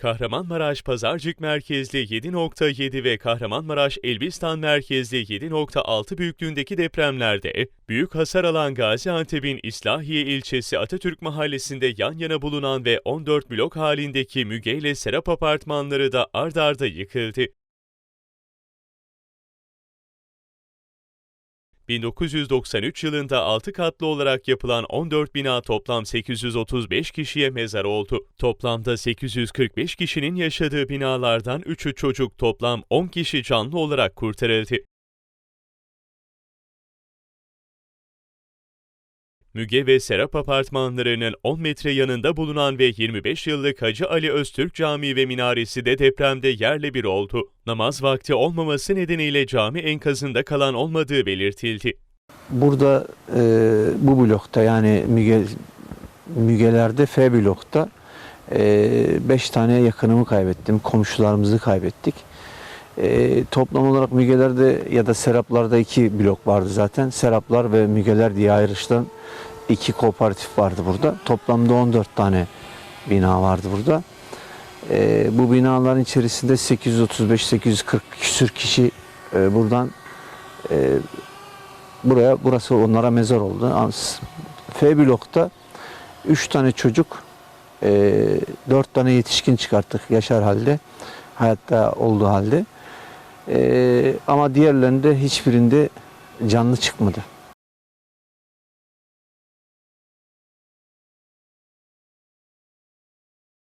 Kahramanmaraş Pazarcık merkezli 7.7 ve Kahramanmaraş Elbistan merkezli 7.6 büyüklüğündeki depremlerde büyük hasar alan Gaziantep'in İslahiye ilçesi Atatürk Mahallesi'nde yan yana bulunan ve 14 blok halindeki Müge ile Serap apartmanları da ard arda yıkıldı. 1993 yılında 6 katlı olarak yapılan 14 bina toplam 835 kişiye mezar oldu. Toplamda 845 kişinin yaşadığı binalardan 3'ü çocuk toplam 10 kişi canlı olarak kurtarıldı. Müge ve Serap apartmanlarının 10 metre yanında bulunan ve 25 yıllık Hacı Ali Öztürk Camii ve minaresi de depremde yerle bir oldu. Namaz vakti olmaması nedeniyle cami enkazında kalan olmadığı belirtildi. Burada e, bu blokta yani Müge, Mügelerde F blokta 5 tane yakınımı kaybettim. Komşularımızı kaybettik. E, toplam olarak Mügelerde ya da Seraplarda iki blok vardı zaten. Seraplar ve Mügeler diye ayrıştan iki kooperatif vardı burada. Toplamda 14 tane bina vardı burada. E, bu binaların içerisinde 835-840 küsür kişi e, buradan e, buraya burası onlara mezar oldu. F blokta 3 tane çocuk, 4 tane yetişkin çıkarttık yaşar halde, hayatta olduğu halde. E, ama diğerlerinde hiçbirinde canlı çıkmadı.